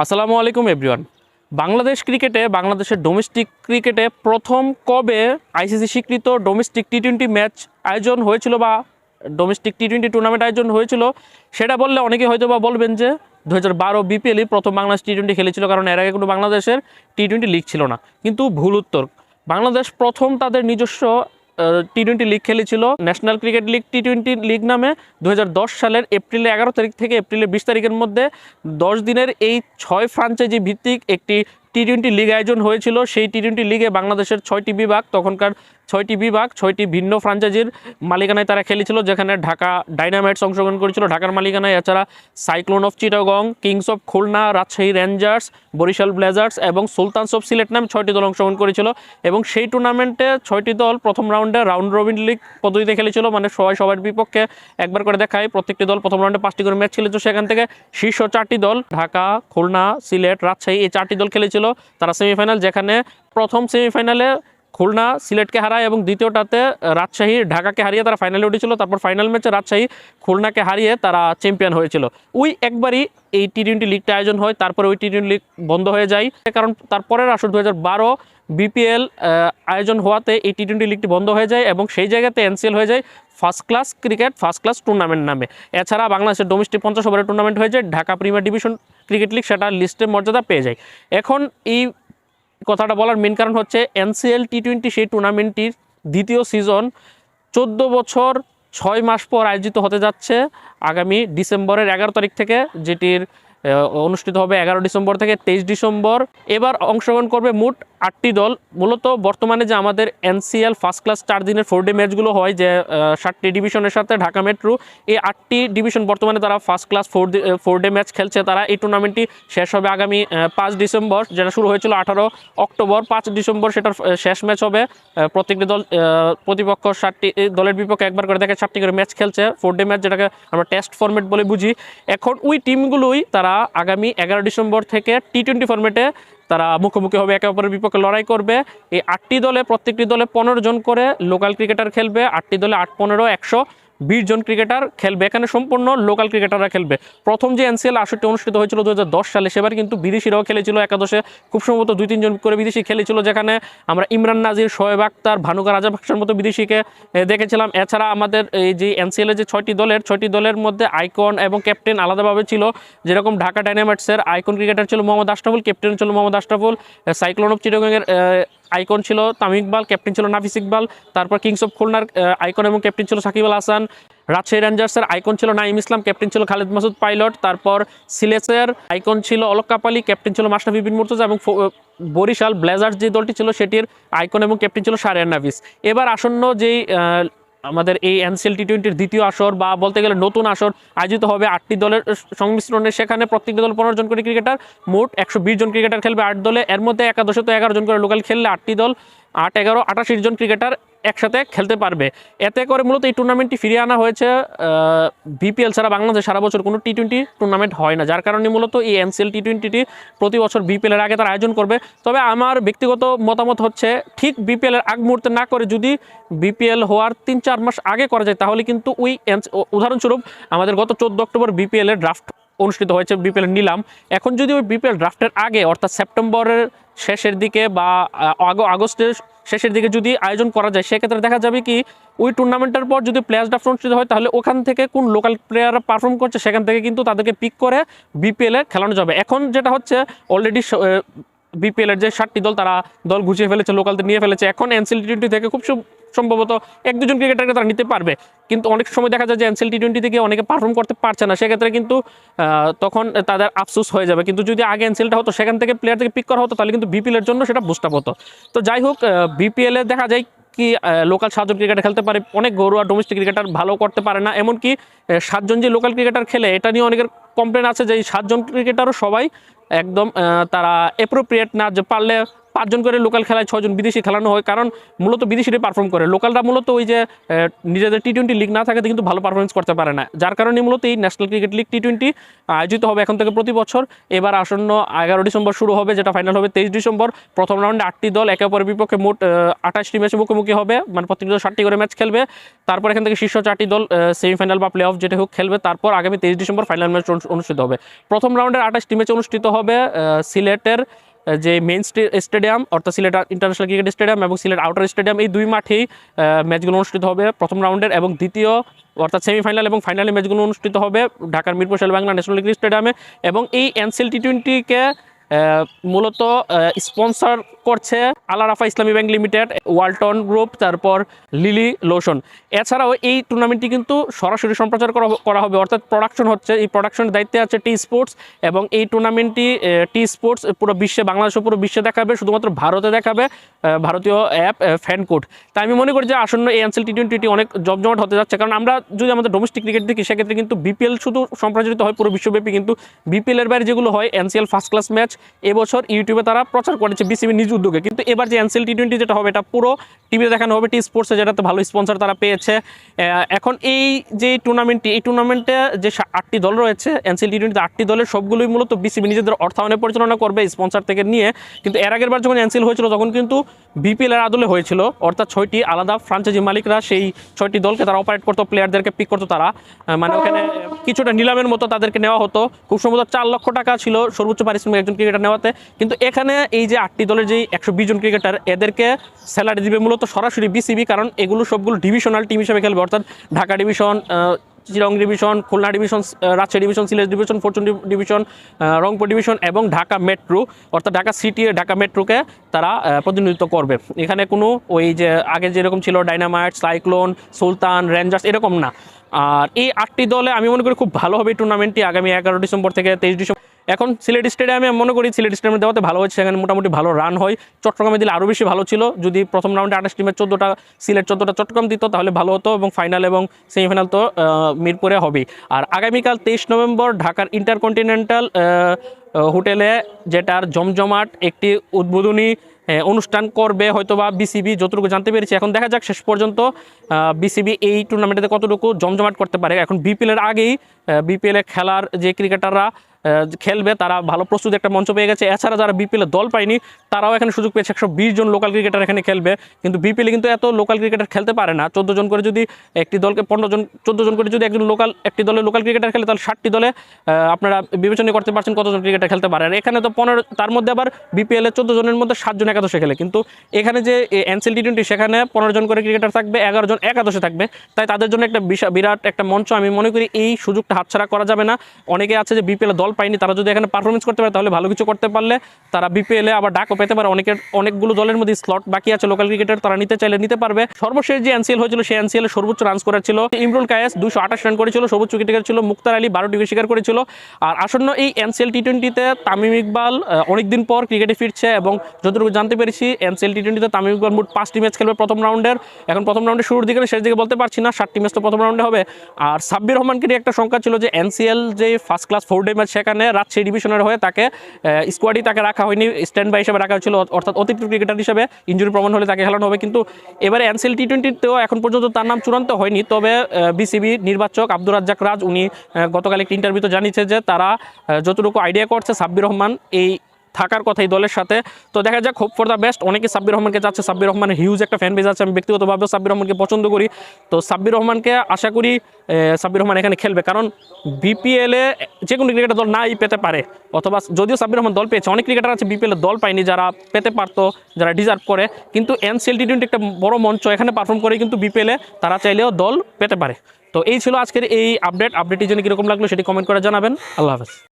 আসসালামু আলাইকুম, এভরিওয়ান। বাংলাদেশ ক্রিকেটে, বাংলাদেশের ডোমেস্টিক ক্রিকেটে প্রথম কবে আইসিসি স্বীকৃত ডোমেস্টিক টি টোয়েন্টি ম্যাচ আয়োজন হয়েছিল বা ডোমেস্টিক টি টোয়েন্টি টুর্নামেন্ট আয়োজন হয়েছিল, সেটা বললে অনেকে হয়তো বা বলবেন যে দু হাজার বারো বিপিএলই প্রথম বাংলাদেশ টি টোয়েন্টি খেলেছিল, কারণ এর আগে কোনো বাংলাদেশের টি টোয়েন্টি লিগ ছিল না। কিন্তু ভুল উত্তর, বাংলাদেশ প্রথম তাদের নিজস্ব টি টোয়েন্টি লিগ খেলেছিল। National cricket league T twenty league নামে দুই হাজার দশ সালের এপ্রিলে এগারো তারিখ থেকে এপ্রিলের বিশ তারিখের মধ্যে দশ দিনের এই ছয় ফ্রাঞ্চাইজি ভিত্তিক একটি টি টোয়েন্টি লিগ আয়োজন হয়েছিল। সেই টি টোয়েন্টি লিগে বাংলাদেশের ছয়টি বিভাগ, তখনকার ছয়টি বিভাগ, ছয়টি ভিন্ন ফ্রাঞ্চাইজির মালিকানায় তারা খেলেছিল, যেখানে ঢাকা ডাইনামাইটস অংশগ্রহণ করেছিল। ঢাকার মালিকানায় এছাড়া cyclone of Chittagong kings of Khulna Rajshahi rangers Barisal blazers এবং সুলতানস অফ সিলেট নামে ছয়টি দল অংশগ্রহণ করেছিল। এবং সেই টুর্নামেন্টে ছয়টি দল প্রথম রাউন্ডে রাউন্ড রবিন লিগ পদ্ধতিতে খেলেছিল মানে সবাই সবার বিপক্ষে একবার করে দেখায়। প্রত্যেকটি দল প্রথম রাউন্ডে পাঁচটি করে ম্যাচ খেলেছিল। সেখান থেকে শীর্ষ চারটি দল, ঢাকা, খুলনা, সিলেট, রাজশাহী, এই চারটি দল খেলেছিল। তারা সেমিফাইনাল যেখানে প্রথম সেমিফাইনালে খুলনা সিলেটকে হারায় এবং দ্বিতীয়টাতে রাজশাহী ঢাকাকে হারিয়ে তারা ফাইনালে উঠেছিল। তারপর ফাইনাল ম্যাচে রাজশাহী খুলনাকে হারিয়ে তারা চ্যাম্পিয়ন হয়েছিল। ওই একবারই এই টি টোয়েন্টি লিগটা আয়োজন হয়, তারপরে ওই টি টোয়েন্টি লিগ বন্ধ হয়ে যায়। কারণ তারপরের আসর দু হাজার বারো বিপিএল আয়োজন হওয়াতে এই টি টোয়েন্টি লিগটি বন্ধ হয়ে যায় এবং সেই জায়গাতে এনসিএল হয়ে যায় first class cricket first class tournament নামে। এছাড়া বাংলাদেশের ডোমেস্টিক পঞ্চাশ ওভারের টুর্নামেন্ট হয়ে যায়। Dhaka premier division cricket league সেটা লিস্টের মর্যাদা পেয়ে যায়। এখন এই কথাটা বলার মেন কারণ হচ্ছে এনসিএল টি টোয়েন্টি সেই টুর্নামেন্টটির দ্বিতীয় সিজন চোদ্দ বছর ছয় মাস পর আয়োজিত হতে যাচ্ছে আগামী ডিসেম্বরের এগারো তারিখ থেকে, যেটির অনুষ্ঠিত হবে এগারো ডিসেম্বর থেকে তেইশ ডিসেম্বর। এবার অংশগ্রহণ করবে মোট আটটি দল। মূলত বর্তমানে যে আমাদের এনসিএল ফার্স্ট ক্লাস চার দিনের ফোর ডে ম্যাচগুলো হয় যে সাতটি ডিভিশনের সাথে ঢাকা মেট্রো এই আটটি ডিভিশন বর্তমানে তারা first class four four day match খেলছে। তারা এই টুর্নামেন্টটি শেষ হবে আগামী পাঁচ ডিসেম্বর, যেটা শুরু হয়েছিল আঠারো অক্টোবর। পাঁচ ডিসেম্বর সেটার শেষ ম্যাচ হবে। প্রত্যেকটি দল প্রতিপক্ষ এই দলের বিপক্ষে একবার করে দেখে সাতটি করে ম্যাচ খেলছে। ফোর ডে ম্যাচ যেটাকে আমরা টেস্ট ফরম্যাট বলে বুঝি। এখন ওই টিমগুলোই তারা আগামী এগারো ডিসেম্বর থেকে টি টোয়েন্টি ফরম্যাটে তারা মুখোমুখি হবে একে অপরের বিপক্ষে লড়াই করবে। এই আটটি দলে, প্রত্যেকটি দলে পনেরো জন করে লোকাল ক্রিকেটার খেলবে। আটটি দলে আট, পনেরো, একশো। বিশ জন ক্রিকেটার খেলবে। এখানে সম্পূর্ণ লোকাল ক্রিকেটাররা খেলবে। প্রথম যে এনসিএল আসরটি অনুষ্ঠিত হয়েছিল দু হাজার দশ সালে, সেবার কিন্তু বিদেশিরাও খেলেছিল। একাদশে খুব সম্ভবত দুই তিনজন করে বিদেশি খেলেছিল, যেখানে আমরা ইমরান নাজির, শোয়েব আক্তার ভানুকা রাজাভাকসার মতো বিদেশিকে দেখেছিলাম। এছাড়া আমাদের এই যে এনসিএল এর যে ছয়টি দলের ছয়টি দলের মধ্যে আইকন এবং ক্যাপ্টেন আলাদাভাবে ছিল। যেরকম ঢাকা ডাইনামাইটসের আইকন ক্রিকেটার ছিল মোহাম্মদ আশরাফুল ক্যাপ্টেন ছিল মোহাম্মদ আশরাফুল। সাইক্লোন অফ চিটাগংয়ের আইকন ছিল তামিম ইকবাল ক্যাপ্টেন ছিল নাফিস ইকবাল, তারপর কিংস অফ খুলনার আইকন এবং ক্যাপ্টেন ছিল সাকিব আল হাসান, রাজশাহী রেঞ্জার্সের আইকন ছিল নাইম ইসলাম ক্যাপ্টেন ছিল খালেদ মাসুদ পাইলট, তারপর সিলেসের আইকন ছিল অলক কাপালি ক্যাপ্টেন ছিল মাস্টার বিন মুর্তজা এবং বরিশাল ব্লেজার্স যে দলটি ছিল সেটির আইকন এবং ক্যাপ্টেন ছিল সারিয়ান নাফিস এবার আসন্ন যেই আমাদের এই এনসিএল টি টোয়েন্টির দ্বিতীয় আসর বা বলতে গেলে নতুন আসর আয়োজিত হবে আটটি দলের সংমিশ্রণে। সেখানে প্রত্যেকটি দল পনেরো জন করে ক্রিকেটার, মোট একশো বিশ জন ক্রিকেটার খেলবে আট দলে। এর মধ্যে একাদশে তো এগারো জন করে লোকাল খেললে আটটি দল, আট, এগারো আটাশি জন ক্রিকেটার একসাথে খেলতে পারবে। এতে করে মূলত এই টুর্নামেন্টটি ফিরিয়ে আনা হয়েছে বিপিএল ছাড়া বাংলাদেশ সারা বছর কোনো টি টোয়েন্টি টুর্নামেন্ট হয় না। যার কারণে মূলত এই এনসিএল টি টোয়েন্টিটি প্রতি বছর বিপিএলের আগে তারা আয়োজন করবে। তবে আমার ব্যক্তিগত মতামত হচ্ছে, ঠিক বিপিএল এর আগ মুহূর্তে না করে যদি বিপিএল হওয়ার তিন চার মাস আগে করা যায়, তাহলে কিন্তু ওই উদাহরণস্বরূপ আমাদের গত চোদ্দ অক্টোবর বিপিএল এর ড্রাফট অনুষ্ঠিত হয়েছে বিপিএল নিলাম। এখন যদি ওই বিপিএল ড্রাফটের আগে, অর্থাৎ সেপ্টেম্বরের শেষের দিকে বা আগ- আগস্টের শেষের দিকে যদি আয়োজন করা যায়, সেক্ষেত্রে দেখা যাবে কি, ওই টুর্নামেন্টের পর যদি প্লেয়ার্স ড্রাফট অনুষ্ঠিত হয়, তাহলে ওখান থেকে কোন লোকাল প্লেয়াররা পারফর্ম করছে, সেখান থেকে কিন্তু তাদেরকে পিক করে বিপিএলে খেলানো যাবে। এখন যেটা হচ্ছে অলরেডি বিপিএলের যে ষাটটি দল, তারা দল ঘুষিয়ে ফেলেছে লোকালদের নিয়ে ফেলেছে। এখন এনসিএল টোয়েন্টি থেকে খুব সম্ভবত এক দুজন ক্রিকেটারকে তারা নিতে পারবে। কিন্তু অনেক সময় দেখা যায় যে এনসিএল টি টোয়েন্টি থেকে অনেকে পারফর্ম করতে পারছে না। সেক্ষেত্রে কিন্তু তখন তাদের আফসোস হয়ে যাবে। কিন্তু যদি আগে এনসিএলটা হতো, সেখান থেকে প্লেয়ার থেকে পিক করা হতো, তাহলে কিন্তু বিপিএল এর জন্য সেটা আপ হতো। তো যাই হোক বিপিএল দেখা যায় কি লোকাল সাতজন ক্রিকেটার খেলতে পারে। অনেক ঘরোয়া ডোমেস্টিক ক্রিকেটার ভালো করতে পারে না। এমনকি সাতজন যে লোকাল ক্রিকেটার খেলে, এটা নিয়ে অনেকের কমপ্লেন আছে যে এই সাতজন ক্রিকেটারও সবাই একদম তারা অ্যাপ্রোপ্রিয়েট না। যে পারলে পাঁচজন করে লোকাল খেলায় ছজন বিদেশি খেলানো হয়, কারণ মূলত বিদেশিরাই পারফর্ম করে। লোকালরা মূলত ওই যে নিজেদের টি টোয়েন্টি লিগ না থাকাতে কিন্তু ভালো পারফরমেন্স করতে পারে না। যার কারণে মূলত এই national cricket league T twenty আয়োজিত হবে এখন থেকে প্রতি বছর। এবার আসন্ন এগারো ডিসেম্বর শুরু হবে, যেটা ফাইনাল হবে তেইশ ডিসেম্বর। প্রথম রাউন্ডে আটটি দল একে অপরের বিপক্ষে মোট আঠাশটি ম্যাচে মুখোমুখি হবে। মানে প্রত্যেকটি দল ষাটটি করে ম্যাচ খেলবে। তারপর এখান থেকে শীর্ষ চারটি দল সেমিফাইনাল বা প্লে অফ যেটা হোক খেলবে। তারপর আগামী তেইশ ডিসেম্বর ফাইনাল ম্যাচ অনুষ্ঠিত হবে। প্রথম রাউন্ডের আঠাশটি ম্যাচ অনুষ্ঠিত হবে সিলেটের যে মেন স্টেডিয়াম অর্থাৎ সিলেট ইন্টারন্যাশনাল ক্রিকেট স্টেডিয়াম এবং সিলেট আউটার স্টেডিয়াম এই দুই মাঠেই ম্যাচগুলো অনুষ্ঠিত হবে প্রথম রাউন্ডের এবং দ্বিতীয়, অর্থাৎ সেমিফাইনাল এবং ফাইনালে ম্যাচগুলো অনুষ্ঠিত হবে ঢাকার মিরপুর শেল বাংলা ন্যাশনাল ক্রিকেট স্টেডিয়ামে এবং এই এনসিএল টি টোয়েন্টিকে মূলত স্পন্সর করছে Al Arafah Islami bank limited, Walton group, তারপর লিলি লোশন। এছাড়াও এই টুর্নামেন্টটি কিন্তু সরাসরি সম্প্রচার করা হবে। অর্থাৎ প্রোডাকশন হচ্ছে, এই প্রোডাকশনের দায়িত্বে আছে টি স্পোর্টস এবং এই টুর্নামেন্টটি টি স্পোর্টস পুরো বিশ্বে, বাংলাদেশে পুরো বিশ্বে দেখাবে, শুধুমাত্র ভারতে দেখাবে ভারতীয় অ্যাপ ফ্যানকোড তাই আমি মনে করি যে আসন্ন এই এনসিএল টি টোয়েন্টিটি অনেক জমজমাট হতে যাচ্ছে। কারণ আমরা যদি আমাদের ডোমেস্টিক ক্রিকেট দেখি, সেক্ষেত্রে কিন্তু বিপিএল শুধু সম্প্রচারিত হয় পুরো বিশ্বব্যাপী, কিন্তু বিপিএলের বাইরে যেগুলো হয় এনসিএল ফার্স্ট ক্লাস ম্যাচ এবছর ইউটিউবে তারা প্রচার করেছে বিসিবি নিজ উদ্যোগে। কিন্তু এবার যে এনসিএল টি টোয়েন্টি যেটা হবে, এটা পুরো টিভিতে দেখানো হবে টি স্পোর্টসে যেটাতে ভালো স্পন্সর তারা পেয়েছে। এখন এই যে টুর্নামেন্টটি এই টুর্নামেন্টে যে আটটি দল রয়েছে এনসিএল টি টোয়েন্টিতে আটটি দলের সবগুলোই মূলত বিসিবি নিজেদের অর্থায়নে পরিচালনা করবে স্পন্সর থেকে নিয়ে। কিন্তু এর আগের বার যখন এনসিএল হয়েছিল, তখন কিন্তু বিপিএল এর আদলে হয়েছিল। অর্থাৎ ছয়টি আলাদা ফ্রাঞ্চাইজি মালিকরা সেই ছয়টি দলকে তারা অপারেট করতো প্লেয়ারদেরকে পিক করতো তারা। মানে ওখানে কিছুটা নিলামের মতো তাদেরকে নেওয়া হতো। খুব সম্ভবত চার লক্ষ টাকা ছিল সর্বোচ্চ পারিশ্রমিক একজন ক্রিকেটার নেওয়াতে। কিন্তু এখানে এই যে আটটি দলের যে একশো বিশ জন ক্রিকেটার, এদেরকে স্যালারি দিবে মূলত সরাসরি বিসিবি কারণ এগুলো সবগুলো ডিভিশনাল টিম হিসেবে খেলবে। অর্থাৎ Dhaka division চিরং division Khulna division Rajshahi division Sylhet division Fortune division Rangpur division এবং ঢাকা মেট্রো অর্থাৎ ঢাকা সিটি ঢাকা মেট্রোকে তারা প্রতিনিধিত্ব করবে। এখানে কোনো ওই যে আগে যেরকম ছিল ডাইনামাইট সাইক্লোন সুলতান রেঞ্জার্স এরকম না। আর এই আটটি দলে আমি মনে করি খুব ভালো হবে টুর্নামেন্টটি আগামী এগারো ডিসেম্বর থেকে তেইশ ডিসেম্বর এখন সিলেট স্টেডিয়ামে মনে করি সিলেট স্টেডিয়ামে দেওয়াতে ভালো হচ্ছে সেখানে মোটামুটি ভালো রান হয়। চট্টগ্রামে দিলে আরও বেশি ভালো ছিল। যদি প্রথম রাউন্ডে আঠাশ টিমের চোদ্দোটা সিলেট, চোদ্দোটা চট্টগ্রাম দিত, তাহলে ভালো হতো এবং ফাইনাল এবং সেমিফাইনাল তো মিরপুরে হবেই। আর আগামীকাল তেইশ নভেম্বর ঢাকার ইন্টারকন্টিনেন্টাল হোটেলে যেটার জমজমাট একটি উদ্বোধনী অনুষ্ঠান করবে হয়তোবা বিসিবি যতটুকু জানতে পেরেছি। এখন দেখা যাক শেষ পর্যন্ত বিসিবি এই টুর্নামেন্টে কতটুকু জমজমাট করতে পারে। এখন বিপিএলের আগেই বিপিএল খেলার যে ক্রিকেটাররা খেলবে, তারা ভালো প্রস্তুতি একটা মঞ্চ পেয়ে গেছে। এছাড়া যারা বিপিএল দল পায়নি, তারাও এখানে সুযোগ পেয়েছে। একশো বিশ জন লোকাল ক্রিকেটার এখানে খেলবে। কিন্তু বিপিএল কিন্তু এত লোকাল ক্রিকেটার খেলতে পারে না। চোদ্দ জন করে যদি একটি দলকে, পনেরো জন, চোদ্দ জন করে যদি একজন লোকাল একটি দলে লোকাল ক্রিকেটার খেলে, তাহলে ষাটটি দলে আপনারা বিবেচনা করতে পারছেন কতজন ক্রিকেটার খেলতে পারে। আর এখানে তো পনেরো, তার মধ্যে আবার বিপিএল চোদ্দ জনের মধ্যে সাতজন একাদশে খেলে। কিন্তু এখানে যে এনসিএল টি টোয়েন্টি সেখানে পনেরো জন করে ক্রিকেটার থাকবে, এগারো জন একাদশে থাকবে। তাই তাদের জন্য একটা বিরাট একটা মঞ্চ। আমি মনে করি এই সুযোগটা হাতছাড়া করা যাবে না। অনেকে আছে যে বিপিএল দল পায়নি, তারা যদি এখানে পারফরমেন্স করতে পারে, তাহলে ভালো কিছু করতে পারলে তারা বিপিএল আবার ডাকও পেতে পারে। অনেকের, অনেকগুলো দলের মধ্যে স্লট বাকি আছে লোকাল ক্রিকেটার তারা নিতে চাইলে নিতে পারবে। সর্বশেষ যে এনসিএল হয়েছিল, সেই এনসিএল সর্বোচ্চ রান করেছিল। ইমরুল কায়েস দুশো আঠাশ রান করেছিল সর্বোচ্চ উইকেট ছিল, মুক্তার আলী বারোটি উইকেট শিকার করেছিল। আর আসন্ন এই এনসিএল টি টোয়েন্টিতে তামিম ইকবাল অনেকদিন পর ক্রিকেটে ফিরছে এবং যতটুকু জানতে পেরেছি এনসিএল টি টোয়েন্টিতে তামিম ইকবাল মোট পাঁচটি ম্যাচ খেলবে প্রথম রাউন্ডের এখন প্রথম রাউন্ডে শুরুর দিকে, শেষ দিকে বলতে পারছি না ষাটটি ম্যাচ তো প্রথম রাউন্ডে হবে। আর সাব্বির রহমানকে একটা সংখ্যা ছিল যে এনসিএল যে first class four day match সেখানে রাজশাহী ডিভিশনের হয়ে তাকে স্কোয়াডই তাকে রাখা হয়নি স্ট্যান্ড বাই হিসেবে রাখা হয়েছিল, অর্থাৎ অতিরিক্ত ক্রিকেটার হিসেবে ইঞ্জুরি প্রমাণ হলে তাকে খেলানো হবে। কিন্তু এবারে এনসিএল টি টোয়েন্টিতেও এখন পর্যন্ত তার নাম চূড়ান্ত হয়নি। তবে বিসিবি নির্বাচক আব্দুর রাজ্জাক রাজ, উনি গতকাল একটি ইন্টারভিউতে জানিয়েছে যে তারা যতটুকু আইডিয়া করছে, সাব্বির রহমান এই থাকার কথা এই দলের সাথে। তো দেখা যাক হোপ ফর দ্য বেস্ট অনেকে সাব্বির রহমানকে যাচ্ছে সাব্বির রহমানের হিউজ একটা ফ্যান বেজ আছে। আমি ব্যক্তিগতভাবেও সাব্বির রহমানকে পছন্দ করি। তো সাব্বির রহমানকে আশা করি সাব্বির রহমান এখানে খেলবে। কারণ বিপিএলে যে কোনো ক্রিকেটার দল নাই পেতে পারে। অথবা যদিও সাব্বির রহমান দল পেয়েছে, অনেক ক্রিকেটার আছে বিপিএলে দল পায়নি যারা পেতে পারতো, যারা ডিজার্ভ করে। কিন্তু এনসিএল টি টোয়েন্টি একটা বড় মঞ্চ এখানে পারফর্ম করে কিন্তু বিপিএলে তারা চাইলেও দল পেতে পারে। তো এই ছিল আজকের এই আপডেট আপডেটের জন্য কীরকম লাগল সেটি কমেন্ট করে জানাবেন। আল্লাহ হাফেজ।